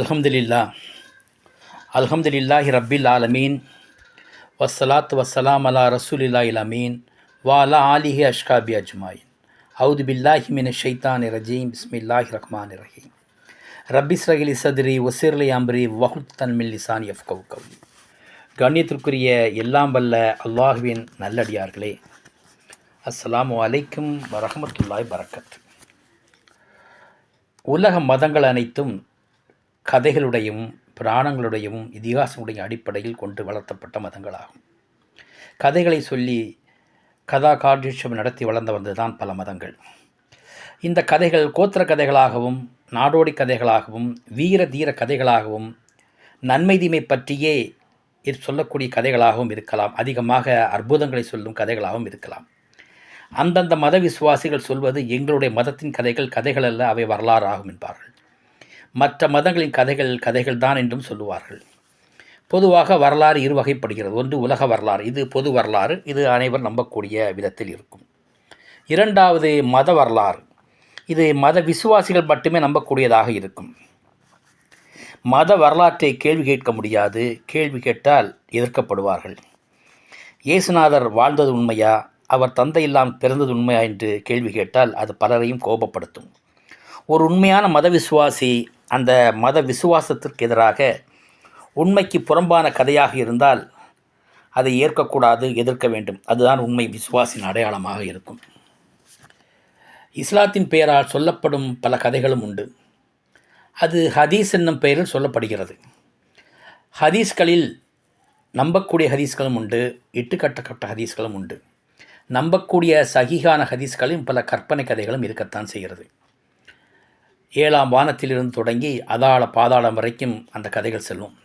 அல்ஹம்துலில்லா அல்ஹம்துலில்லாஹி ரப்பில் ஆலமீன். வசலாத் வசலாம் அலா ரசூலில்லாஹில் அமீன். வாலா ஆலிஹி அஷ்காபி அஜ்மாயின். அவுது பில்லாஹி மின ஷைத்தான் ரஜீம். பிஸ்மில்லாஹி ரஹ்மான் ரஹீம். ரப்பிஸ் ரஹிலி சதுரி ஒசிர்லி அம்ரி வஹுத் தன்மில் லிசான் எஃப் கவு கவி கண்ணியத்திற்குரிய எல்லாம் வல்ல அல்லாஹுவின் நல்லடியார்களே. அஸ்ஸலாமு அலைக்கும் வரஹமத்துல்லாய் பரக்கத் உலக மதங்கள் அனைத்தும் கதைகளுடையும் புராணங்களுடையும் இதிகாசமுடைய அடிப்படையில் கொண்டு வளர்த்தப்பட்ட மதங்களாகும். கதைகளை சொல்லி கதா கார்டிஷம் நடத்தி வளர்ந்து வந்ததுதான் பல மதங்கள். இந்த கதைகள் கோத்திர கதைகளாகவும் நாடோடி கதைகளாகவும் வீர தீர கதைகளாகவும் நன்மை தீமை பற்றியே சொல்லக்கூடிய கதைகளாகவும் இருக்கலாம். அதிகமாக அற்புதங்களை சொல்லும் கதைகளாகவும் இருக்கலாம். அந்தந்த மத விசுவாசிகள் சொல்வது எங்களுடைய மதத்தின் கதைகள் கதைகள் அல்ல அவை வரலாறு ஆகும் என்பார்கள். மற்ற மதங்களின் கதைகள் கதைகள் தான் என்றும் சொல்லுவார்கள். பொதுவாக வரலாறு இரு வகைப்படுகிறது. ஒன்று உலக வரலாறு இது பொது வரலாறு இது அனைவர் நம்பக்கூடிய விதத்தில் இருக்கும். இரண்டாவது மத வரலாறு இது மத விசுவாசிகள் மட்டுமே நம்பக்கூடியதாக இருக்கும். மத வரலாற்றை கேள்வி கேட்க முடியாது. கேள்வி கேட்டால் எதிர்க்கப்படுவார்கள். இயேசுநாதர் வாழ்ந்தது உண்மையா? அவர் தந்தை இல்லாமல் பிறந்தது உண்மையா? என்று கேள்வி கேட்டால் அது பலரையும் கோபப்படுத்தும். ஒரு உண்மையான மத விசுவாசி அந்த மத விசுவாசத்திற்கு எதிராக உண்மைக்கு புறம்பான கதையாக இருந்தால் அதை ஏற்கக்கூடாது எதிர்க்க வேண்டும். அதுதான் உண்மை விசுவாசின் அடையாளமாக இருக்கும். இஸ்லாத்தின் பெயரால் சொல்லப்படும் பல கதைகளும் உண்டு. அது ஹதீஸ் என்னும் பெயரில் சொல்லப்படுகிறது. ஹதீஸ்களில் நம்பக்கூடிய ஹதீஸ்களும் உண்டு இட்டுக்கட்டப்பட்ட ஹதீஸ்களும் உண்டு. நம்பக்கூடிய சகிகான ஹதீஸ்களையும் பல கற்பனை கதைகளும் இருக்கத்தான் செய்கிறது. ஏழாம் வானத்திலிருந்து தொடங்கி அதாள பாதாளம் வரைக்கும் அந்த கதைகள் செல்லும்.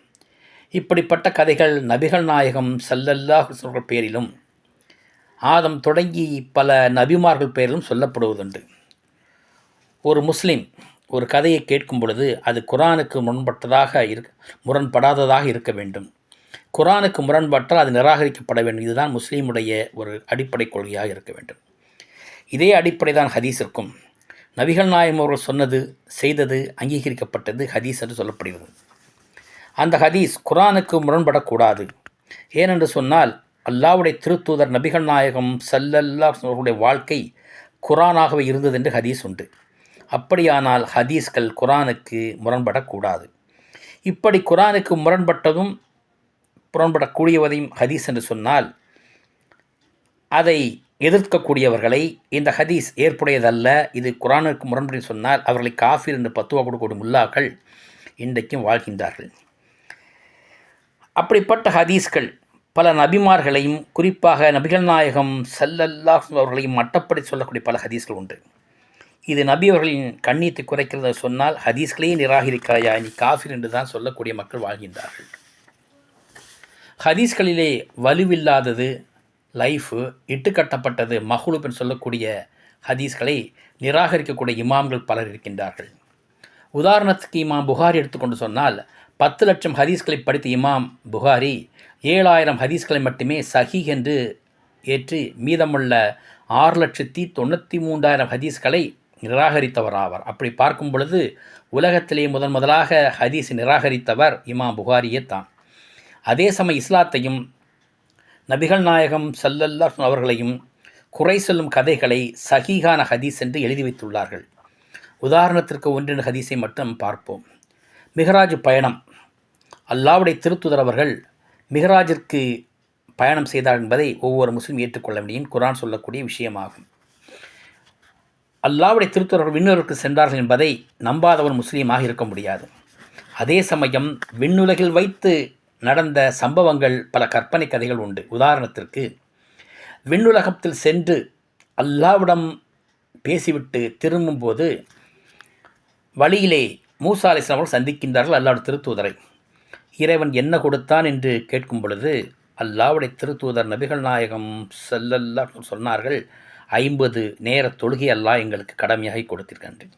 இப்படிப்பட்ட கதைகள் நபிகள் நாயகம் சல்லல்லாஹ் பேரிலும் ஆதம் தொடங்கி பல நபிமார்கள் பெயரிலும் சொல்லப்படுவதுண்டு. ஒரு முஸ்லீம் ஒரு கதையை கேட்கும் பொழுது அது குரானுக்கு முரண்பட்டதாக இருக்க முரண்படாததாக இருக்க வேண்டும். குரானுக்கு முரண்பட்டால் அது நிராகரிக்கப்பட வேண்டும். இதுதான் முஸ்லீமுடைய ஒரு அடிப்படை கொள்கையாக இருக்க வேண்டும். இதே அடிப்படை தான் ஹதீஸிற்கும் நபிகள் நாயம் அவர்கள் சொன்னது செய்தது அங்கீகரிக்கப்பட்டது ஹதீஸ் என்று சொல்லப்படுகிறது. அந்த ஹதீஸ் குரானுக்கு முரண்படக்கூடாது. ஏனென்று சொன்னால் அல்லாவுடைய திருத்தூதர் நபிகள் நாயகம் சல்லல்லா அவர்களுடைய வாழ்க்கை குரானாகவே இருந்தது என்று ஹதீஸ் உண்டு. அப்படியானால் ஹதீஸ்கள் குரானுக்கு முரண்படக்கூடாது. இப்படி குரானுக்கு முரண்பட்டதும் முரண்படக்கூடியவதையும் ஹதீஸ் என்று சொன்னால் அதை எதிர்க்கக்கூடியவர்களை இந்த ஹதீஸ் ஏற்புடையதல்ல. இது குரானுக்கு முரண்படி சொன்னால் அவர்களை காஃபீர் என்று பத்துவா கொடுக்கக்கூடிய முல்லாக்கள் இன்றைக்கும் வாழ்கின்றார்கள். அப்படிப்பட்ட ஹதீஸ்கள் பல நபிமார்களையும் குறிப்பாக நபிகள் நாயகம் சல்லல்லா அவர்களையும் மட்டப்படி சொல்லக்கூடிய பல ஹதீஸ்கள் உண்டு. இது நபி அவர்களின் கண்ணியத்தை குறைக்கிறத சொன்னால் ஹதீஸ்களையே நிராகரிக்கிறாயா? நீ காஃபிர் என்று தான் சொல்லக்கூடிய மக்கள் வாழ்கின்றார்கள். ஹதீஸ்களிலே வலுவில்லாதது லைஃபு இட்டுக்கட்டப்பட்டது மஹுலுப் சொல்லக்கூடிய ஹதீஸ்களை நிராகரிக்கக்கூடிய இமாம்கள் பலர் இருக்கின்றார்கள். உதாரணத்துக்கு இமாம் புகாரி எடுத்துக்கொண்டு சொன்னால் பத்து லட்சம் ஹதீஸ்களை படித்த இமாம் புகாரி ஏழாயிரம் ஹதீஸ்களை மட்டுமே சஹி என்று ஏற்று மீதமுள்ள ஆறு லட்சத்தி தொண்ணூற்றி மூன்றாயிரம் ஹதீஸ்களை நிராகரித்தவர் ஆவார் அப்படி பார்க்கும் பொழுது உலகத்திலேயே முதன் முதலாக ஹதீஸ் நிராகரித்தவர் இமாம் புகாரியே தான். அதே சமயம் இஸ்லாத்தையும் நபிகள் நாயகம் சல்லல்லா அவர்களையும் குறை சொல்லும் கதைகளை சகிகான ஹதீஸ் என்று எழுதி வைத்துள்ளார்கள். உதாரணத்திற்கு ஒன்றின் ஹதீஸை மட்டும் பார்ப்போம். மிகராஜ் பயணம். அல்லாவுடைய திருத்துதர் அவர்கள் மிகராஜிற்கு பயணம் செய்தார் என்பதை ஒவ்வொரு முஸ்லீம் ஏற்றுக்கொள்ள முடியும். குரான் சொல்லக்கூடிய விஷயமாகும். அல்லாவுடைய திருத்துறவர்கள் விண்ணூருக்கு சென்றார்கள் என்பதை நம்பாதவர் முஸ்லீமாக இருக்க முடியாது. அதே சமயம் விண்ணுலகில் வைத்து நடந்த சம்பவங்கள் பல கற்பனை கதைகள் உண்டு. உதாரணத்திற்கு விண்ணுலகத்தில் சென்று அல்லாவிடம் பேசிவிட்டு திரும்பும்போது வழியிலே மூசா அலிஸ்லாம் அவர்கள் சந்திக்கின்றார்கள் அல்லாவுடைய திருத்தூதரை. இறைவன் என்ன கொடுத்தான் என்று கேட்கும் பொழுது அல்லாவுடைய திருத்தூதர் நபிகள் நாயகம் செல்லல்லா சொன்னார்கள் ஐம்பது நேர தொழுகை அல்லாஹ் எங்களுக்கு கடமையாகி கொடுத்திருக்கின்றேன்.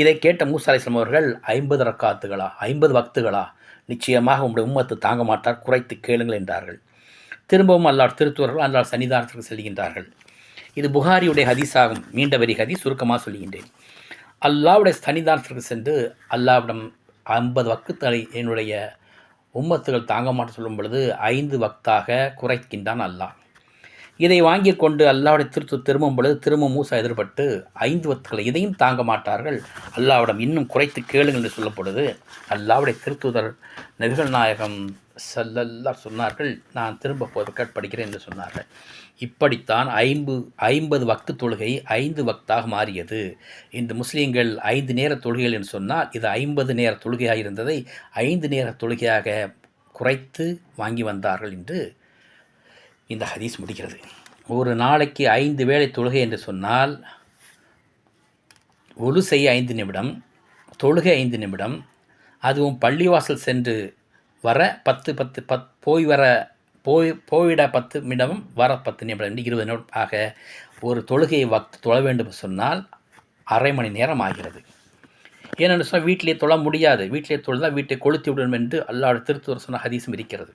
இதை கேட்ட மூசா அலிஸ்லாம் அவர்கள் ஐம்பது ரக்காத்துகளா ஐம்பது வக்துகளா நிச்சயமாக உங்களுடைய உம்மத்து தாங்க மாட்டார் குறைத்து கேளுங்கள் என்றார்கள். திரும்பவும் அல்லாஹ் திருத்துவர்கள் அல்லாஹ் சன்னிதானத்திற்கு செல்கின்றார்கள். இது புகாரியுடைய ஹதீஸாகும். மீண்ட வரி ஹதீஸ் சுருக்கமாக சொல்லுகின்றேன் அல்லாவுடைய சன்னிதானத்திற்கு சென்று அல்லாவிடம் ஐம்பது வக்குத்தலை என்னுடைய உம்மத்துகள் தாங்க மாட்ட சொல்லும் பொழுது ஐந்து வக்தாக குறைக்கின்றான் அல்லாஹ். இதை வாங்கி கொண்டு அல்லாவுடைய திருத்து திரும்பும் பொழுது திரும்ப மூசா எதிர்பட்டு ஐந்து வத்துக்களை இதையும் தாங்க மாட்டார்கள். அல்லாவிடம் இன்னும் குறைத்து கேளுங்கள் என்று சொல்லப்பொழுது அல்லாவுடைய திருத்துதர் நெருகல் நாயகம் செல்லல்லா சொன்னார்கள் நான் திரும்ப போய் படிக்கிறேன் என்று சொன்னார்கள். இப்படித்தான் ஐம்பு ஐம்பது வக்து தொழுகை ஐந்து வக்தாக மாறியது. இந்த முஸ்லீம்கள் ஐந்து நேர தொழுகைகள் என்று சொன்னால் இது ஐம்பது நேர தொழுகையாக இருந்ததை ஐந்து நேர தொழுகையாக குறைத்து வாங்கி வந்தார்கள் என்று இந்த ஹதீஸ் முடிகிறது. ஒரு நாளைக்கு ஐந்து வேளை தொழுகை என்று சொன்னால் ஒழு செய்ய ஐந்து நிமிடம் தொழுகை ஐந்து நிமிடம் அதுவும் பள்ளிவாசல் சென்று வர பத்து பத்து பத் போய் வர போய் போயிட பத்து நிமிடம் வர பத்து நிமிடம் இருபது நிமிடம் ஆக ஒரு தொழுகையை வக்து தொழ வேண்டும் சொன்னால் அரை மணி நேரம் ஆகிறது. ஏனென்று சொன்னால் வீட்டிலே தொழ முடியாது. வீட்டிலே தொழுதால் வீட்டை கொளுத்தி விடும் என்று அல்லாட திருத்துவர் சொன்ன ஹதீஸும் இருக்கிறது.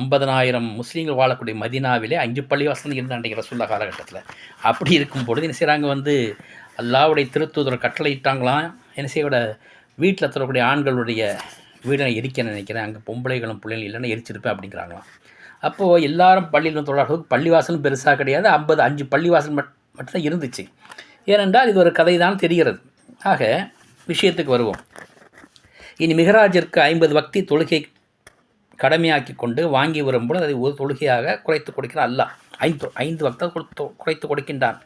ஐம்பதனாயிரம் முஸ்லீம்கள் வாழக்கூடிய மதினாவிலே அஞ்சு பள்ளிவாசல் இருந்த அன்றைக்கு ரசுல்லா காலகட்டத்தில். அப்படி இருக்கும் பொழுது என்ன செய்கிறாங்க வந்து அல்லாவுடைய திருத்தூதர் கட்டளையிட்டாங்களாம் என்ன செய்யோட வீட்டில் தரக்கூடிய ஆண்களுடைய வீடனை எரிக்க நினைக்கிறேன். அங்கே பொம்பளைகளும் பிள்ளைகளும் இல்லைன்னா எரிச்சிருப்பேன் அப்படிங்கிறாங்களாம். அப்போது எல்லாரும் பள்ளியில் தொழிலாளர்களுக்கு பள்ளிவாசலும் பெருசாக கிடையாது. ஐம்பது அஞ்சு பள்ளிவாசல் மட் மட்டும்தான் இருந்துச்சு. ஏனென்றால் இது ஒரு கதை தான் தெரிகிறது. ஆக விஷயத்துக்கு வருவோம். இனி மிகராஜிற்கு ஐம்பது வக்தி தொழுகை கடமையாக்கி கொண்டு வாங்கி வரும்போது அதை ஒரு தொழுகையாக குறைத்து கொடுக்கிறான் அல்லாஹ். ஐந்து ஐந்து வக்தம் கொடுத்து குறைத்து கொடுக்கின்றான்.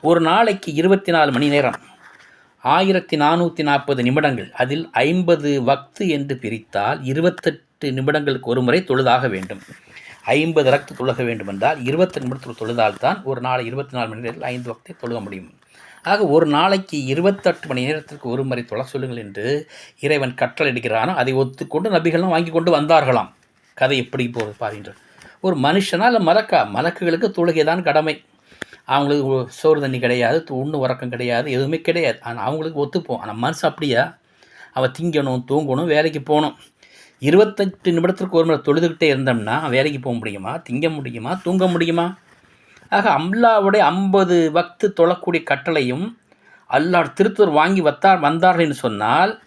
ஒரு நாளைக்கு இருபத்தி நாலு மணி நேரம் ஆயிரத்தி நானூற்றி நாற்பது நிமிடங்கள் அதில் ஐம்பது வக்து என்று பிரித்தால் இருபத்தெட்டு நிமிடங்களுக்கு ஒரு முறை தொழுதாக வேண்டும். ஐம்பது ரத்து தொழுக வேண்டுமென்றால் இருபத்தி நிமிடத்தில் தொழுதால் தான் ஒரு நாள் இருபத்தி நாலு மணி நேரத்தில் ஐந்து வக்தை தொழுக முடியும். ஆக ஒரு நாளைக்கு இருபத்தெட்டு மணி நேரத்திற்கு ஒரு முறை தொலை சொல்லுங்கள் என்று இறைவன் கட்டளையிடுகிறானோ அதை ஒத்துக்கொண்டு நபிகள்லாம் வாங்கி கொண்டு வந்தார்களாம். கதை எப்படி போகுது பாருங்கள். ஒரு மனுஷனா இல்லை மலக்கா மலக்குகளுக்கு தொழுகை தான் கடமை. அவங்களுக்கு சோறு தண்ணி கிடையாது உண்ணு உறக்கம் கிடையாது எதுவுமே கிடையாது. ஆனால் அவங்களுக்கு ஒத்துப்போம். ஆனால் மனுஷன் அப்படியா? அவன் திங்கணும் தூங்கணும் வேலைக்கு போகணும். இருபத்தெட்டு நிமிடத்திற்கு ஒரு முறை தொழுதுகிட்டே இருந்தோம்னா வேலைக்கு போக முடியுமா? திங்க முடியுமா? தூங்க முடியுமா? ஆக அல்லாவுடைய ஐம்பது பக்து தொழக்கூடிய கட்டளையும் அல்லாஹ் திருத்தூர் வாங்கி வத்தார் வந்தார்கள் சொன்னால்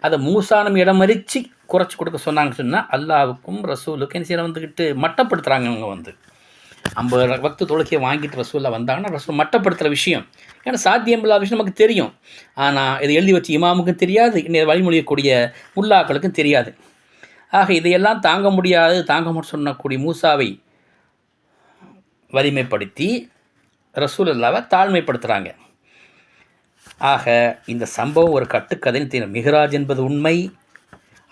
அதை மூசானம் இடமறிச்சு குறைச்சி கொடுக்க சொன்னாங்கன்னு சொன்னால் அல்லாவுக்கும் ரசூலுக்கும் என்ன செய்ய வந்துக்கிட்டு மட்டப்படுத்துகிறாங்க அவங்க வந்து. ஐம்பது பக்து தொழுகையை வாங்கிட்டு ரசூலில் வந்தாங்கன்னா ரசூல் மட்டப்படுத்துகிற விஷயம். ஏன்னா சாத்தியமில்லாத விஷயம் நமக்கு தெரியும். ஆனால் இதை எழுதி வச்சு இமாமுக்கும் தெரியாது இன்னும் வழிமொழியக்கூடிய முல்லாக்களுக்கும் தெரியாது. ஆக இதையெல்லாம் தாங்க முடியாது தாங்க முடியும் சொன்னக்கூடிய மூசாவை வலிமைப்படுத்தி ரசூலுல்லாவை தாழ்மைப்படுத்துகிறாங்க ஆக இந்த சம்பவம் ஒரு கட்டுக்கதைன்னு தெரியும் மிகராஜ் என்பது உண்மை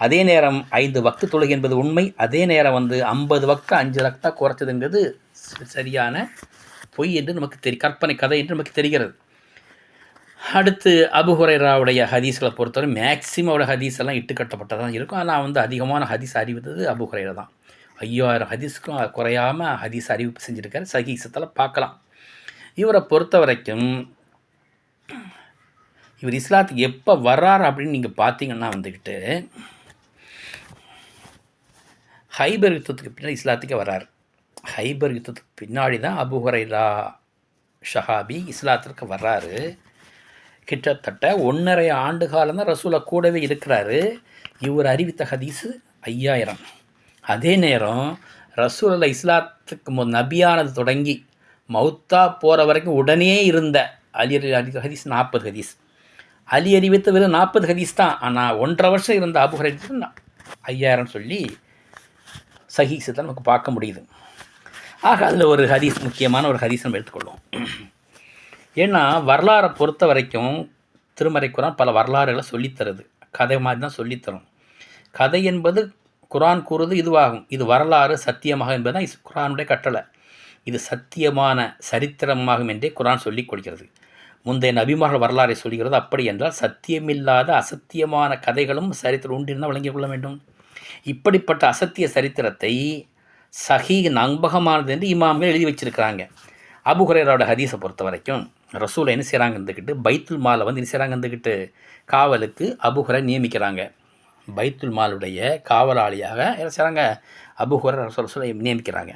அதே நேரம் ஐந்து வக்து தொழுகை என்பது உண்மை அதே நேரம் வந்து ஐம்பது வக்து அஞ்சு ரக்தா குறைச்சதுங்கிறது சரியான பொய் என்று நமக்கு தெரி கற்பனை கதை என்று நமக்கு தெரிகிறது. அடுத்து அபுஹுரைராவுடைய ஹதீஸ்களை பொறுத்தவரை மேக்சிமம் அவருடைய ஹதீஸ் எல்லாம் இட்டுக்கட்டப்பட்டதான் இருக்கும். ஆனால் வந்து அதிகமான ஹதீஸ் அறிவித்தது அபுஹுரைரா தான். ஐயாயிரம் ஹதீஸுக்கும் குறையாமல் ஹதீஸ் அறிவிப்பு செஞ்சுருக்காரு. சகிசத்தில் பார்க்கலாம். இவரை பொறுத்த வரைக்கும் இவர் இஸ்லாத்துக்கு எப்போ வர்றார் அப்படின்னு நீங்கள் பார்த்தீங்கன்னா வந்துக்கிட்டு ஹைபர் யுத்தத்துக்கு பின்னாடி இஸ்லாத்துக்கு வர்றார். ஹைபர் யுத்தத்துக்கு பின்னாடி தான் அபுஹரைலா ஷஹாபி இஸ்லாத்திற்கு வர்றாரு. கிட்டத்தட்ட ஒன்றரை ஆண்டு காலம் தான் ரசூலா கூடவே இருக்கிறாரு. இவர் அறிவித்த ஹதீஸு ஐயாயிரம். அதே நேரம் ரசூல் இஸ்லாத்துக்கு மு நபியானது தொடங்கி மௌத்தா போகிற வரைக்கும் உடனே இருந்த அலி அலி ஹதீஸ் நாற்பது ஹதீஸ். அலி அறிவித்த வெறும் நாற்பது ஹதீஸ் தான். ஆனால் ஒன்றரை வருஷம் இருந்த அபு ஹரீஸ் ஐயாயிரம் சொல்லி சஹீசத்தை நமக்கு பார்க்க முடியுது. ஆக அதில் ஒரு ஹதீஸ் முக்கியமான ஒரு ஹதீஸ் நம்ம எடுத்துக்கொள்வோம். ஏன்னா வரலாறை பொறுத்த வரைக்கும் திருமறை குரான் பல வரலாறுகளை சொல்லித்தருது. கதை மாதிரி தான் சொல்லித்தரும். கதை என்பது குரான் கூறுவது இதுவாகும். இது வரலாறு சத்தியமாக என்பது தான் குரானுடைய கட்டளை. இது சத்தியமான சரித்திரமாகும் என்றே குரான் சொல்லிக் கொள்கிறது. முந்தைய நபிமார்கள் வரலாறை சொல்கிறது அப்படி என்றால் சத்தியமில்லாத அசத்தியமான கதைகளும் சரித்திரம் உண்டிருந்தால் வழங்கிக் கொள்ள வேண்டும். இப்படிப்பட்ட அசத்திய சரித்திரத்தை சஹி நம்பகமானது என்று இமாம்கள் எழுதி வச்சிருக்கிறாங்க. அபுஹுரேரோட ஹதீஸை பொறுத்த வரைக்கும் ரசூலை என்ன செய்கிறாங்க இருந்துக்கிட்டு பைத்துல் மாலை வந்து என்ன செய்கிறாங்க இருந்துக்கிட்டு காவலுக்கு அபுஹுரை நியமிக்கிறாங்க. பைத்துல் மாலுடைய காவலாளியாக என்ன செய்கிறாங்க அபுஹுரை ரசூலை நியமிக்கிறாங்க.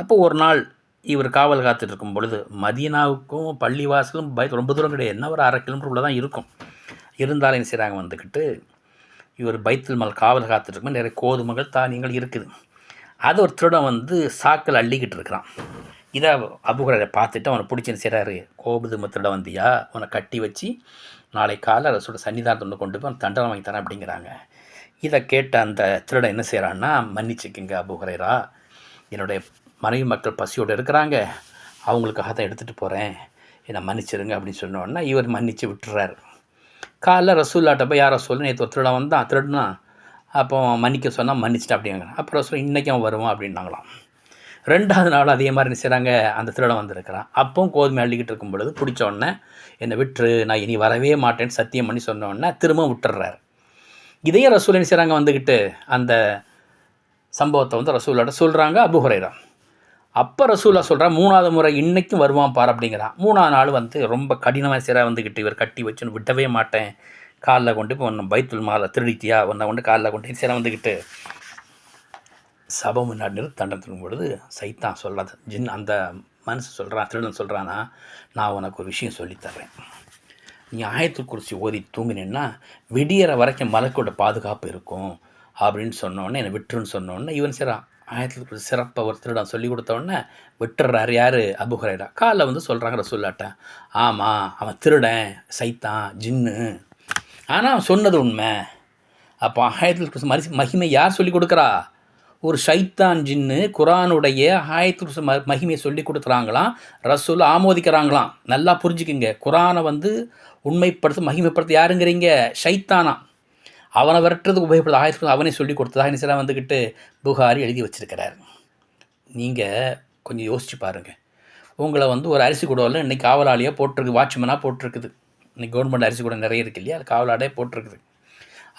அப்போ ஒரு நாள் இவர் காவல் காத்துட்டு இருக்கும் பொழுது மதீனாவுக்கும் பள்ளிவாசலும் பைத் ரொம்ப தூரம் கிடையாது. என்ன ஒரு அரை கிலோமீட்டர் உள்ள தான் இருக்கும். இருந்தாலும் என்ன செய்கிறாங்க வந்துக்கிட்டு இவர் பைத்துல் மல் காவல் காத்துட்ருக்கும் நிறைய கோதுமைகள் தானியங்கள் இருக்குது. அது ஒரு திருடம் வந்து சாக்கில் அள்ளிக்கிட்டு இருக்கிறான். இதை அபுகுரரை பார்த்துட்டு அவனை பிடிச்சின்னு செய்கிறாரு கோபுதும திருடம் வந்தியா? அவனை கட்டி வச்சு நாளை காலை ரசோட சன்னிதானத்தை கொண்டு போய் தண்டனை வாங்கி தரேன் அப்படிங்கிறாங்க. இதை கேட்ட அந்த திருடன் என்ன செய்கிறான்னா மன்னிச்சுக்குங்க அபுகுரைரா என்னுடைய மனைவி மக்கள் பசியோடு இருக்கிறாங்க அவங்களுக்காக தான் எடுத்துகிட்டு போகிறேன் என்னை மன்னிச்சிருங்க அப்படின்னு சொன்னோன்னா இவர் மன்னிச்சு விட்டுறாரு. காலைல ரசூல்லாட்ட போய் யாரோ சொல்லு நேற்று ஒரு திருடன் வந்தான் திருடுனா அப்போ மன்னிக்க சொன்னால் மன்னிச்சிட்டு அப்படிங்கிறான் அப்புறம் ரசூல் இன்றைக்கும் வருவான் அப்படின்னாங்களாம். ரெண்டாவது நாள் அதே மாதிரி என்ன செய்கிறாங்க அந்த திருடன் வந்திருக்கிறான். அப்போ கோதுமை அள்ளிக்கிட்டு இருக்கும் பொழுது பிடிச்சோடனே என்னை விட்டுரு நான் இனி வரவே மாட்டேன்னு சத்தியம் பண்ணி சொன்னோடனே திரும்ப விட்டுறாரு இதையும் ரசூல் என்ன செய்கிறாங்க வந்துக்கிட்டு அந்த சம்பவத்தை வந்து ரசூலோட சொல்கிறாங்க அபுஹுரைரா அப்போ ரசூலா சொல்கிறா மூணாவது முறை இன்றைக்கும் வருவான் பார் அப்படிங்கிறான். மூணாவது நாள் வந்து ரொம்ப கடினமாக சிறாக வந்துக்கிட்டு இவர் கட்டி வச்சுன்னு விட்டவே மாட்டேன். காலில் கொண்டு இப்போ ஒன்று பைத்துல் மாலை திருடித்தியா ஒன்றை கொண்டு காலில் கொண்டு சிறை வந்துக்கிட்டு சபை முன்னாடி நிறுத்தி திரும்பும் பொழுது சைத்தான் சொல்லாத ஜின் அந்த மனசு சொல்கிறான் திருடன் சொல்கிறானா நான் உனக்கு ஒரு விஷயம் சொல்லித்தர்றேன் நீ ஆயத்து குறிச்சி ஓதி தூங்கினேன்னா விடியற வரைக்கும் மலக்கோட பாதுகாப்பு இருக்கும் அப்படின்னு சொன்னோடனே என்னை விட்டுருன்னு சொன்னோடனே இவன் சிறான். ஆயத்தில் குறிச்சி சிறப்பை ஒரு திருடன் சொல்லி கொடுத்தோடனே விட்டுறாரு யார்? அபுஹரேரா காலில் வந்து சொல்கிறாங்கிற சொல்லாட்டேன் ஆமாம் அவன் திருடன் சைத்தான் ஜின்னு. ஆனால் அவன் சொன்னது உண்மை. அப்போ ஆயத்தில் குறிச்சி மரிசி மகிமை யார் சொல்லி கொடுக்குறா? ஒரு ஷைத்தான் ஜின்னு குரானுடைய ஆயத்து ம மகிமையை சொல்லி கொடுக்குறாங்களாம். ரசூல் ஆமோதிக்கிறாங்களாம். நல்லா புரிஞ்சுக்குங்க. குரானை வந்து உண்மைப்படுத்த மகிமைப்படுத்த யாருங்கிறீங்க? ஷைத்தானா. அவனை விரட்டுறதுக்கு உபயோகப்படுத்த ஆயத்து அவனே சொல்லி கொடுத்ததாக என்ன வந்துக்கிட்டு புகாரி எழுதி வச்சிருக்கிறார். நீங்கள் கொஞ்சம் யோசிச்சு பாருங்கள் உங்களை வந்து ஒரு அரிசி கூடவில் இன்றைக்கி காவலாளியாக போட்டிருக்கு வாட்ச்மேனாக போட்டிருக்குது. இன்றைக்கி கவர்மெண்ட் அரிசி கூட நிறைய இருக்கு இல்லையா? அது காவலாடே போட்டிருக்குது.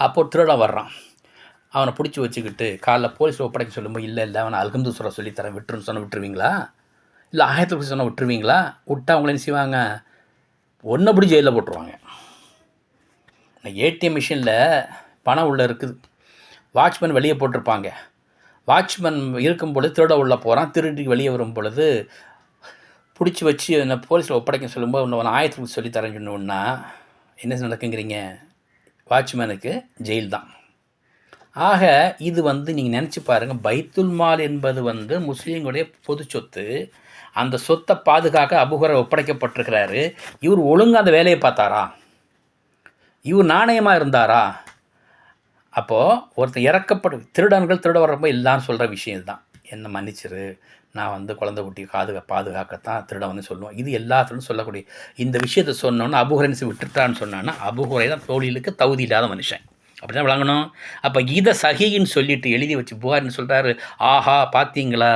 அப்போது திருடம் வர்றான். அவனை பிடிச்சி வச்சுக்கிட்டு காலைல போலீஸில் ஒப்படைக்க சொல்லும்போது இல்லை இல்லை அவனை அல்கம்து சொல்ல சொல்லித்தரேன் விட்டுருன்னு சொன்னால் விட்டுருவீங்களா? இல்லை ஆயிரத்தி சொன்னால் விட்டுருவீங்களா? விட்டா அவங்கள என்ன செய்வாங்க? ஒன்றை பிடி ஜெயிலில் போட்டுருவாங்க. ஏடிஎம் மிஷினில் பணம் உள்ளே இருக்குது. வாட்ச்மேன் வெளியே போட்டிருப்பாங்க. வாட்ச்மேன் இருக்கும் பொழுது திருட உள்ளே போகிறான் திருடி வெளியே வரும் பொழுது பிடிச்சி வச்சு என்ன போலீஸில் ஒப்படைக்க சொல்லும்போது ஒன்று ஆயத்துக்கு சொல்லி தரேன்னு சொன்னோன்னா என்ன நடக்குங்கிறீங்க? வாட்ச்மேனுக்கு ஜெயில் தான் ஆக இது வந்து நீங்கள் நினச்சி பாருங்கள் பைத்துல் மால் என்பது வந்து முஸ்லீம்களுடைய பொது சொத்து. அந்த சொத்தை பாதுகாக்க அபுகர ஒப்படைக்கப்பட்டிருக்கிறாரு. இவர் ஒழுங்காக அந்த வேலையை பார்த்தாரா? இவர் நாணயமாக இருந்தாரா? அப்போது ஒருத்தர் இறக்கப்பட்டு திருடன்கள் திருட வரப்போ இல்லைன்னு சொல்கிற விஷயம் தான் என்ன மன்னிச்சிரு நான் வந்து குழந்தை குட்டி பாதுகா பாதுகாக்கத்தான் திருட வந்து சொல்லுவோம் இது எல்லாத்துலையும் சொல்லக்கூடிய இந்த விஷயத்தை சொன்னோன்னா அபுஹரன்சி விட்டுட்டான்னு சொன்னான்னா அபுகுரை தான் தோழிலுக்கு தகுதி இல்லாத மனுஷன். அப்படி தான் விளங்கணும். அப்போ இதை சகின்னு சொல்லிட்டு எழுதி வச்சு புகார்னு சொல்கிறாரு ஆஹா பார்த்தீங்களா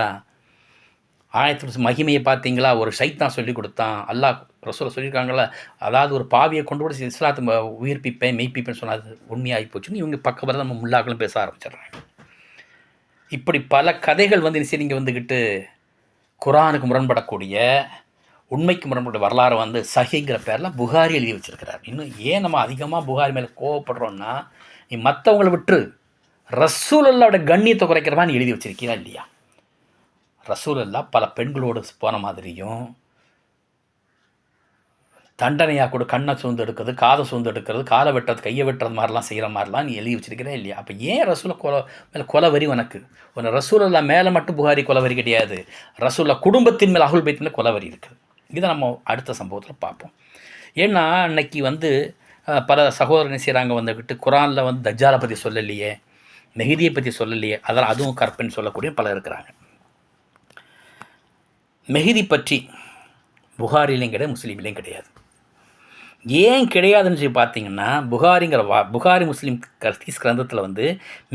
ஆயத்து மகிமையை பார்த்தீங்களா ஒரு சைத்தான் சொல்லி கொடுத்தான். அல்லாஹ் ரசூலை சொல்லியிருக்காங்களா அதாவது ஒரு பாவியை கொண்டு கூட இஸ்லாத்தை உயிர்ப்பிப்பேன் மெய்ப்பிப்பேன்னு சொன்னது உண்மையாகி போச்சுன்னு இவங்க பக்கத்தில் நம்ம முல்லாக்களும் பேச ஆரம்பிச்சிடுறாங்க. இப்படி பல கதைகள் வந்து சரி வந்துக்கிட்டு குரானுக்கு முரண்படக்கூடிய உண்மைக்கு முரண்பட்ட வரலாறு வந்து சஹிங்கிற பேரில் புகாரி எழுதி வச்சுருக்கிறார். இன்னும் ஏன் நம்ம அதிகமாக புகாரி மேலே கோவப்படுறோன்னா நீ மற்றவங்களை விட்டு ரசூலல்லாவோட கண்ணியத்தை குறைக்கிறவா எழுதி வச்சிருக்கீங்களா இல்லையா? ரசூல் அல்லா பல பெண்களோடு போன மாதிரியும் தண்டனையாக கூட கண்ணை சூழ்ந்து எடுக்கிறது காதை சூழ்ந்து எடுக்கிறது காலை வெட்டுறது கையை வெட்டுறது மாதிரிலாம் செய்கிற மாதிரிலாம் நீ எழுதி வச்சிருக்கிறே இல்லையா? அப்போ ஏன் ரசூலை கொலை மேலே கொலை வரி உனக்கு? உன்னை ரசூலல்லா மேலே மட்டும் புகாரி கொலை வரி கிடையாது. ரசூலா குடும்பத்தின் மேலே அகுல் பைத்தின் மேலே கொலை வரி இருக்குது. இதை நம்ம அடுத்த சம்பவத்தில் பார்ப்போம். ஏன்னா அன்னைக்கு வந்து பல சகோதரனை செய்கிறாங்க வந்துக்கிட்டு குரானில் வந்து தஜாலை பற்றி சொல்லலையே மெஹிதியை பற்றி சொல்லலையே அதெல்லாம் அதுவும் கற்பன்னு சொல்லக்கூடிய பலர் இருக்கிறாங்க. மெஹிதி பற்றி புகாரிலையும் கிடையாது முஸ்லீம்லேயும் கிடையாது. ஏன் கிடையாதுன்னு சொல்லி பார்த்தீங்கன்னா புகாரிங்கிற வா புகாரி முஸ்லீம் கர்த்தீஸ் கிரந்தத்தில் வந்து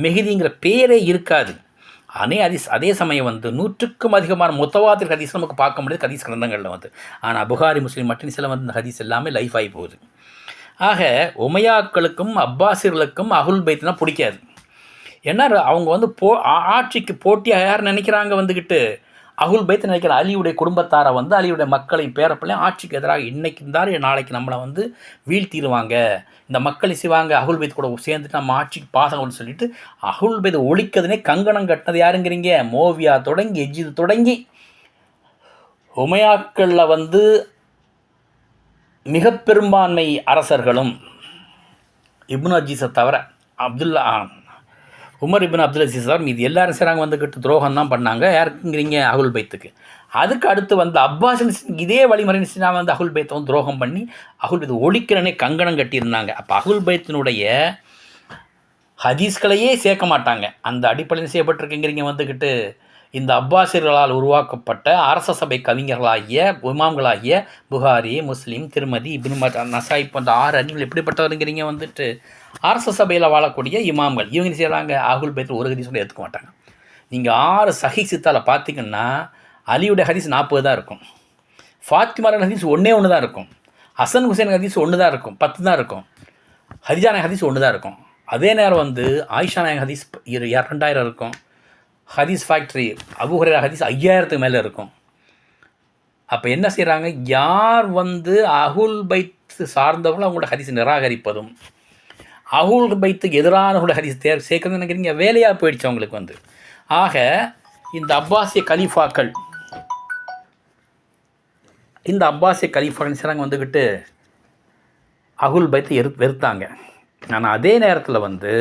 மெஹிதிங்கிற பேரே இருக்காது. அதே ஹதீஸ் அதே சமயம் வந்து நூற்றுக்கும் அதிகமான முத்தவாத்திர ஹதீஸ் நமக்கு பார்க்க முடியாது ஹதீஸ் கிரந்தங்களில் வந்து. ஆனால் புகாரி முஸ்லீம் மட்டும் சில வந்து ஹதீஸ் எல்லாமே லைஃப் ஆகி போகுது. ஆக உமையாக்களுக்கும் அப்பாசிர்களுக்கும் அகுல் பைத்னா பிடிக்காது. ஏன்னா அவங்க வந்து போ ஆட்சிக்கு போட்டியாக யார் நினைக்கிறாங்க வந்துக்கிட்டு அகுல் பைத் நினைக்கிற அலியுடைய குடும்பத்தாரை வந்து அலியுடைய மக்களையும் பேரப்பிள்ளையும் ஆட்சிக்கு எதிராக இன்னைக்கு இருந்தாலும் நாளைக்கு நம்மளை வந்து வீழ்த்திடுவாங்க. இந்த மக்களை செய்வாங்க? அகுல் பைத் கூட சேர்ந்துட்டு நம்ம ஆட்சிக்கு பாசகம்னு சொல்லிட்டு அகுல் பைத் ஒழிக்கிறதுனே கங்கணம் கட்டினது யாருங்கிறீங்க? மோவியா தொடங்கி எஜிது தொடங்கி. உமையாக்களில் வந்து மிக பெரும்பான்மை அரசர்களும் இப்னு அஜீஸை தவிர Abdullah Umar ibn Abdul Aziz sir மீது எல்லாரும் செய்கிறாங்க வந்துக்கிட்டு துரோகம் தான் பண்ணாங்க. யாருக்குங்கிறீங்க? அகுல் பைத்துக்கு. அதுக்கு அடுத்து வந்து அப்பாஸ் இதே வழிமுறை நான் வந்து அகுல் பைத்தை வந்து துரோகம் பண்ணி அகுல் பைத் ஒழிக்கிறனே கங்கணம் கட்டியிருந்தாங்க. அப்போ அகுல் பைத்தினுடைய ஹதீஸ்களையே சேர்க்க மாட்டாங்க. அந்த அடிப்படையில் செய்யப்பட்டிருக்குங்கிறீங்க? வந்துக்கிட்டு இந்த அப்பாசியர்களால் உருவாக்கப்பட்ட அரச சபை கவிஞர்களாகிய இமாம்களாகிய புகாரி முஸ்லீம் திருமதி இபின் நசாய் போன்ற ஆறு அறிஞர்கள் எப்படிப்பட்டவருங்கிறீங்க வந்துட்டு அரச சபையில் வாழக்கூடிய இமாம்கள். இவங்க செய்கிறாங்க ஆகுல் பைத்தில் ஒரு ஹதீஸ் கூட ஏற்றுக்க மாட்டாங்க. நீங்கள் ஆறு சஹி சித்தாவில் பார்த்தீங்கன்னா அலியுடைய ஹதீஸ் நாற்பது தான் இருக்கும். ஃபாத்திமாரின் ஹதீஸ் ஒன்றே ஒன்று தான் இருக்கும். ஹசன் ஹுசேன் ஹதீஸ் ஒன்று தான் இருக்கும். பத்து தான் இருக்கும். ஹரிஜா நாயக் ஹதீஸ் ஒன்று தான் இருக்கும். அதே நேரம் வந்து ஆயிஷா நாயக் ஹதீஸ் இரு ரெண்டாயிரம் இருக்கும். ஹதீஸ் ஃபேக்ட்ரி அபுஹரேரா ஹதீஸ் ஐயாயிரத்துக்கு மேலே இருக்கும். அப்போ என்ன செய்கிறாங்க யார் வந்து அகுல் பைத்து சார்ந்தவங்களும் அவங்களோட ஹதீஸ் நிராகரிப்பதும் அகுல் பைத்துக்கு எதிரானவங்களோட ஹதீஸ் தேர் சேர்க்கறது நினைக்கிறீங்க வேலையாக போயிடுச்சு அவங்களுக்கு வந்து. ஆக இந்த அப்பாசிய கலீஃபாக்கள் இந்த அப்பாசிய கலீஃபாக்கள் செய்கிறாங்க வந்துக்கிட்டு அகுல் பைத்தை எரு வெறுத்தாங்க. ஆனால் அதே நேரத்தில் வந்து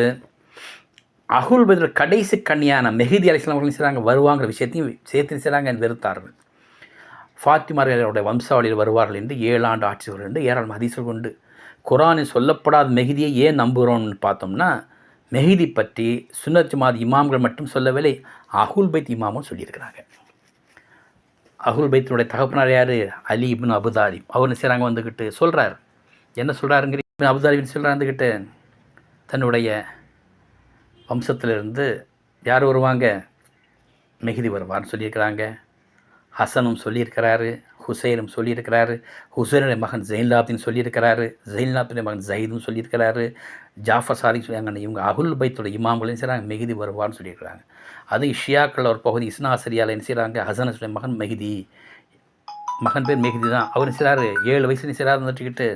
அகுல் பதில் கடைசி கண்ணியான மெஹதி அலிஸ்லாம் அவர்கள் செய்கிறாங்க வருவாங்கிற விஷயத்தையும் சேர்த்து செய்கிறாங்க வெறுத்தார்கள். ஃபாத்திமார்களுடைய வம்சாவளியில் வருவார்கள் என்று ஏழு ஆண்டு ஆட்சி என்று ஏராளம் அதிசல் உண்டு. குரானில் சொல்லப்படாத மெஹதியை ஏன் நம்புகிறோம்னு பார்த்தோம்னா மெஹிதி பற்றி சுன்னத் மாத இமாம்கள் மட்டும் சொல்லவில்லை அகுல் பைத் இமாமும் சொல்லியிருக்கிறாங்க. அகுல் பைத்தினுடைய தகப்பனார் யார்? அலி இப்னு அபுதாலி அவர் என்ன செய்கிறாங்க வந்துக்கிட்டு சொல்கிறார் என்ன சொல்கிறாருங்கிற இப்னு அபுதாலிபின் சொல்கிறார் வந்துக்கிட்டு தன்னுடைய வம்சத்திலிருந்து யார் வருவாங்க? மெஹதி வருவார்னு சொல்லியிருக்கிறாங்க. ஹசனும் சொல்லியிருக்கிறாரு ஹுசைனும் சொல்லியிருக்கிறாரு ஹுசைனுடைய மகன் ஜெயின்லாப்தின் சொல்லியிருக்கிறாரு ஜெயின்லாப்தினுடைய மகன் ஜயிதும் சொல்லியிருக்கிறாரு ஜாஃபர் சாரி சொல்லியாங்க இவங்க அகுல் பைத்தோட இமாம்களும் செய்கிறாங்க மெகிதி வருவார்னு சொல்லியிருக்கிறாங்க. அது ஷியாக்கள் ஒரு பகுதி இஸ்னாசிரியால் என்ன செய்கிறாங்க ஹசனுடைய மகன் மெகிதி மகன் பேர் மெஹதி தான். அவர் செய்கிறாரு ஏழு வயசு செய்கிறாரு வந்துட்டுக்கிட்டு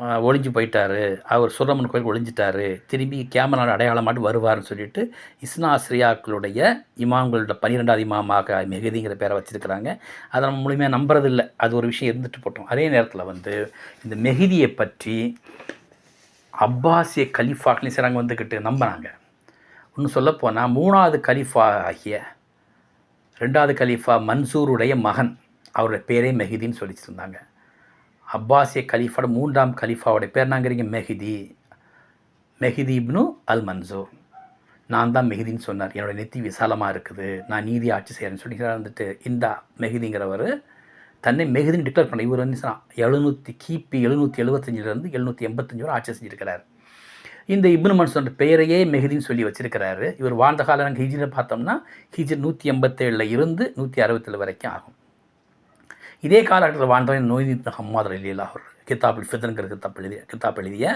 ஒளிஞ்சு போயிட்டார். அவர் சுரமன் கோயில் ஒளிஞ்சிட்டாரு. திரும்பி கேமரா அடையாளமாட்டு வருவார்னு சொல்லிட்டு இஸ்னாசிரியாக்களுடைய இமாம்களோட பன்னிரெண்டாவது இமாமாக மெஹதிங்கிற பேரை வச்சுருக்கிறாங்க. அதை நம்ம முழுமையாக நம்புறதில்லை. அது ஒரு விஷயம் இருந்துட்டு போட்டோம். அதே நேரத்தில் வந்து இந்த மெஹதியை பற்றி அப்பாசிய கலீஃபாக்களையும் சிறாங்க வந்துக்கிட்டு நம்பினாங்க இன்னும் சொல்லப்போனால் மூணாவது கலீஃபா ஆகிய ரெண்டாவது கலீஃபா மன்சூருடைய மகன். அவருடைய பேரே மெஹிதின்னு சொல்லிட்டு இருந்தாங்க. அப்பாசிய கலீஃபாவோட மூன்றாம் கலீஃபாவோட பேர் நாங்கிறீங்க மெஹிதி. மெஹிதி இப்னு அல் மன்சூர் நான் தான் மெஹிதின்னு சொன்னார். என்னோடய நெத்தி விசாலமாக இருக்குது. நான் நீதி ஆட்சி செய்கிறேன்னு சொல்லி வந்துட்டு இந்த மெஹிதிங்கிறவர் தன்னை மெஹிதின்னு டிக்ளேர் பண்ண இவர் வந்து எழுநூற்றி கிபி எழுநூற்றி எழுபத்தஞ்சிலேருந்து எழுநூற்றி எண்பத்தஞ்சு வரை ஆட்சி செஞ்சுருக்கிறார். இந்த இப்னு மன்சூர் பெயரையே மெஹிதின்னு சொல்லி வச்சுருக்கிறாரு. இவர் வாழ்ந்த காலம் நாங்கள் பார்த்தோம்னா ஹிஜிர் நூற்றி எண்பத்தேழில் இருந்து நூற்றி அறுபத்தேழு வரைக்கும் ஆகும். இதே காலகட்டத்தில் வாழ்ந்தவன் நோய்மிப்ன ஹம்மாத் ரலீலா அவர் கித்தாப் ஃபித்ருங்கிற கித்தாப் எழுதிய கித்தாப் எழுதிய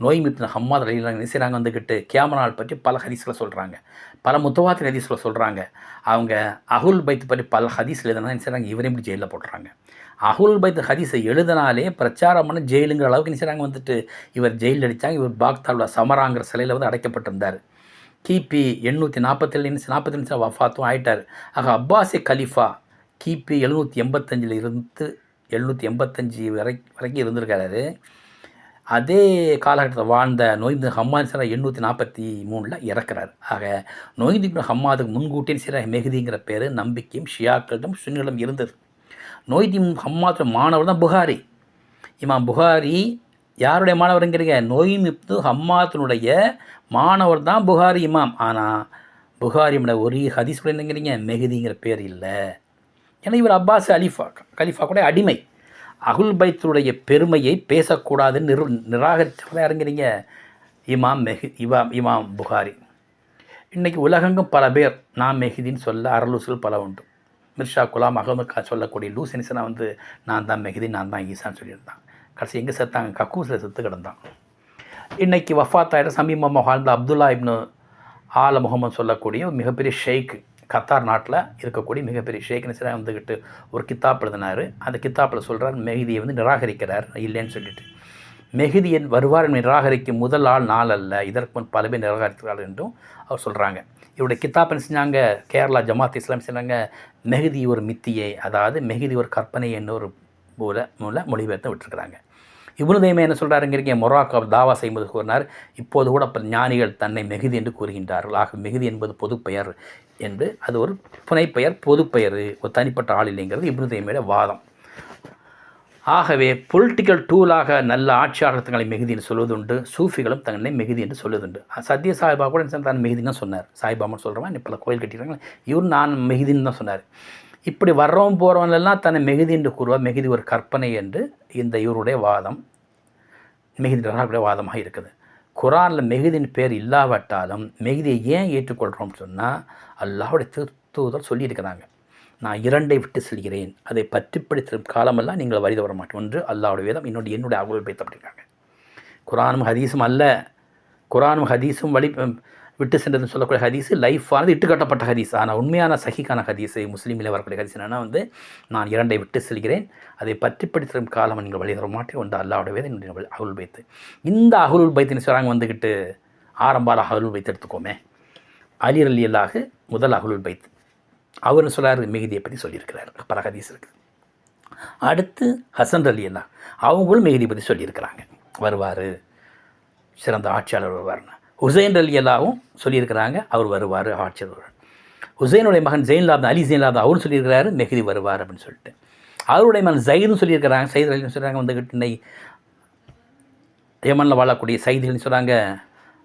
நோய்மிப்ன ஹம்மாத் ரலீலா என்ன செய்கிறாங்க வந்துக்கிட்டு கேமரால் பற்றி பல ஹதீஸ்களை சொல்கிறாங்க பல முத்தவாத்திர ஹதீஸ்களை சொல்கிறாங்க அவங்க அகுல் பைத் பற்றி பல ஹதீஸ் எழுதுனா செய்கிறாங்க இவரையும் இப்படி ஜெயிலில் போடுறாங்க அகுல் பைத் ஹதீஸை எழுதினாலே பிரச்சாரம் பண்ண ஜெயிலுங்கிற அளவுக்கு என்ன செய்கிறாங்க வந்துட்டு இவர் ஜெயிலில் அடித்தாங்க இவர் பாக்தாவில் சமராங்கிற சிலையில் வந்து அடைக்கப்பட்டிருந்தார். கிபி எண்ணூற்றி நாற்பத்தேழு நாற்பத்தி நிமிஷம் வஃபாத்தும் ஆயிட்டார். ஆக அப்பாசி கலீஃபா கிபி எழுநூற்றி எண்பத்தஞ்சில் இருந்து எழுநூற்றி எண்பத்தஞ்சு வரை வரைக்கும் இருந்திருக்காரு அதே காலகட்டத்தில் வாழ்ந்த நோய்ந்து ஹம்மாத் சிற எண்ணூற்றி நாற்பத்தி மூணில் இறக்கிறார். ஆக நோய்ந்து ஹம்மாதுக்கு முன்கூட்டின்னு சிற மெஹதிங்கிற பேர் நம்பிக்கையும் ஷியாக்களிடம் சுன்னிடம் இருந்தது. நோய்தி ஹம்மாத் மாணவர் தான் புகாரி. இமாம் புகாரி யாருடைய மாணவருங்கிறீங்க நோய்மிப்து ஹம்மாத்தினுடைய மாணவர் தான் புகாரி இமாம். ஆனால் புகாரியோட ஒரே ஹதீஸ் என்னங்கிறீங்க மெஹதிங்கிற பேர் இல்லை. ஏன்னா இவர் அப்பாஸ் அலிஃபா கலிஃபா கூட அடிமை. அகுல் பைத்துடைய பெருமையை பேசக்கூடாதுன்னு நிரு நிராகரிச்சவங்க இறங்குறீங்க இமாம் மெஹி இமாம் இமாம் புகாரி. இன்றைக்கி உலகெங்கும் பல பேர் நான் மெஹிதின்னு சொல்ல அரலூசல் பல உண்டு. மிர்ஷா குலாம் அகமது கா சொல்லக்கூடிய லூசனிசனா வந்து நான் தான் மெஹிதி நான் தான் ஈசான்னு சொல்லியிருந்தான். கடைசி எங்கே செத்தாங்க? கக்கூஸில் செத்து கிடந்தான். இன்றைக்கி வஃபாத்தாயிரம் சமீபமாக வாழ்ந்த அப்துல்லா இப்னு ஆல முகமது சொல்லக்கூடிய ஒரு மிகப்பெரிய ஷேக்கு கத்தார் நாட்டில் இருக்கக்கூடிய மிகப்பெரிய ஷேக் நசீராக வந்துக்கிட்டு ஒரு கித்தாப் எழுதினார். அந்த கித்தாப்பில் சொல்கிறார் மெஹதியை வந்து நிராகரிக்கிறார் இல்லைன்னு சொல்லிட்டு. மெஹதியன் வருவார் நிராகரிக்கும் முதல் ஆள் நாள் அல்ல இதற்கு முன் பல பேர் நிராகரிக்கிறார்கள் என்றும் அவர் சொல்கிறாங்க இவருடைய கித்தாப் என்ன செஞ்சாங்க? கேரளா ஜமாத் இஸ்லாம் செஞ்சாங்க? மெஹதி ஒரு மித்தியை அதாவது மெஹதி ஒரு கற்பனை என்ன ஒரு மூல மூல மொழிபெயர்த்து விட்டுருக்குறாங்க. இவனு தெய்வம் என்ன சொல்கிறாருங்கிறீங்க மொராக்கா தாவா செய்வது கூறினார் இப்போது கூட அப்போ ஞானிகள் தன்னை மிகுதி என்று கூறுகின்றார்கள். ஆக மிகுதி என்பது பொதுப்பெயர் என்று அது ஒரு புனைப்பெயர் பொதுப்பெயர் ஒரு தனிப்பட்ட ஆள் இல்லைங்கிறது இப்னு தைமையோட வாதம். ஆகவே பொலிட்டிக்கல் டூலாக நல்ல ஆட்சியாளர் தங்களை மிகுதி என்று சொல்வதுண்டு சூஃபிகளும் தங்களை மிகுதி என்று சொல்வதுண்டு. சத்ய சாய்பா கூட தான் மிகுதின்னு சொன்னார். சாய்பாபான்னு சொல்கிறவன் இப்போ கோயில் கட்டிடுறாங்க இவர் நான் மிகுதின்னு தான் சொன்னார். இப்படி வர்றவன் போகிறவனெல்லாம் தன்னை மெகுதி என்று கூறுவார். மெகுதி ஒரு கற்பனை என்று இந்த இவருடைய வாதம் மிகுதி வாதமாக இருக்குது. குரானில் மிகுதின் பேர் இல்லாவிட்டாலும் மெகுதியை ஏன் ஏற்றுக்கொள்கிறோம்னு சொன்னால் அல்லாவுடைய தூதர் சொல்லியிருக்கிறாங்க. நான் இரண்டை விட்டு செல்கிறேன். அதை பற்றி காலமெல்லாம் நீங்கள் வரித வர மாட்டோம் ஒன்று அல்லாவுடைய வேதம் என்னுடைய என்னுடைய அகவல் பேத்தப்பட்டிருக்காங்க அப்படிங்கிறாங்க குரானும் ஹதீஸும் அல்ல. குரானும் ஹதீஸும் வழி விட்டு சென்றதுன்னு சொல்லக்கூடிய ஹதீஸ் லைஃபானது இட்டு இட்டுக்கட்டப்பட்ட ஹதீஸ். ஆனால் உண்மையான சகிக்கான ஹதீஸ் முஸ்லீமில் வரக்கூடிய ஹதீஸ் என்னென்னா வந்து நான் இரண்டை விட்டு செல்கிறேன். அதை பற்றி படித்திரும் காலம் நீங்கள் வழி தர மாட்டேன். ஒன்று அல்லாவுடைய வேதம் என்னுடைய அகுல் பைத்து. இந்த அகுல் பைத்தின் சொல்கிறாங்க வந்துக்கிட்டு ஆரம்பால அகுல் பைத்து எடுத்துக்கோமே. அலிர் அலி அல்லாஹு முதல் அகுல் பைத் அவர்னு சொல்கிறார் மிகுதியை பற்றி சொல்லியிருக்கிறார். பல ஹதீஸ் இருக்குது. அடுத்து ஹசன் அலி அல்லா அவங்களும் மிகுதியை பற்றி சொல்லியிருக்கிறாங்க. வருவார் சிறந்த ஆட்சியாளர் வருவார்னு ஹுசைன் அலி அல்லாவும் சொல்லியிருக்கிறாங்க அவர் வருவார் ஆட்சியர் வருவார் ஹுசைனுடைய மகன் ஜெயின் ஜெயின்லாப் அலி ஜெயின்லாப் அவரும் சொல்லியிருக்கிறாரு மெஹதி வருவார் அப்படின்னு சொல்லிட்டு. அவருடைய மகன் ஜெயின்னு சொல்லியிருக்கிறாங்க சைது அலி சொல்கிறாங்க வந்துக்கிட்டு இன்னை யமனில் வாழக்கூடிய சைதுகள்னு சொல்கிறாங்க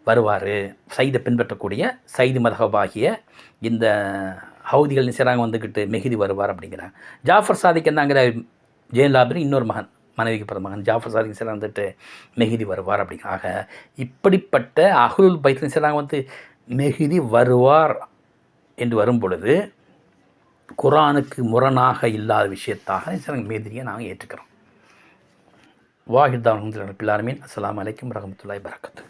வருவார். சைதை பின்பற்றக்கூடிய சைது மதகபாகிய இந்த ஹவுதிகள் செய்கிறாங்க வந்துக்கிட்டு மெஹிதி வருவார் அப்படிங்கிறாங்க. ஜாஃபர் சாதிக் என்னங்கிற ஜெயலலாபின் இன்னொரு மகன். மனைவிக்கு பிறந்த மகன் ஜாஃபர் சாதிக் சில வந்துட்டு மெஹிதி வருவார் அப்படிங்கிறாங்க இப்படிப்பட்ட அகுல் பைத்தின் சிலாங்க வந்து மெஹிதி வருவார் என்று வரும் பொழுது குரானுக்கு முரணாக இல்லாத விஷயத்தாக சிலங்க மெஹதியை நாங்கள் ஏற்றுக்கிறோம். வாஹித் தான் பில்லாரமீன் அஸ்லாம் வலைக்கம் வரமத்துல்லாய் வரகத்து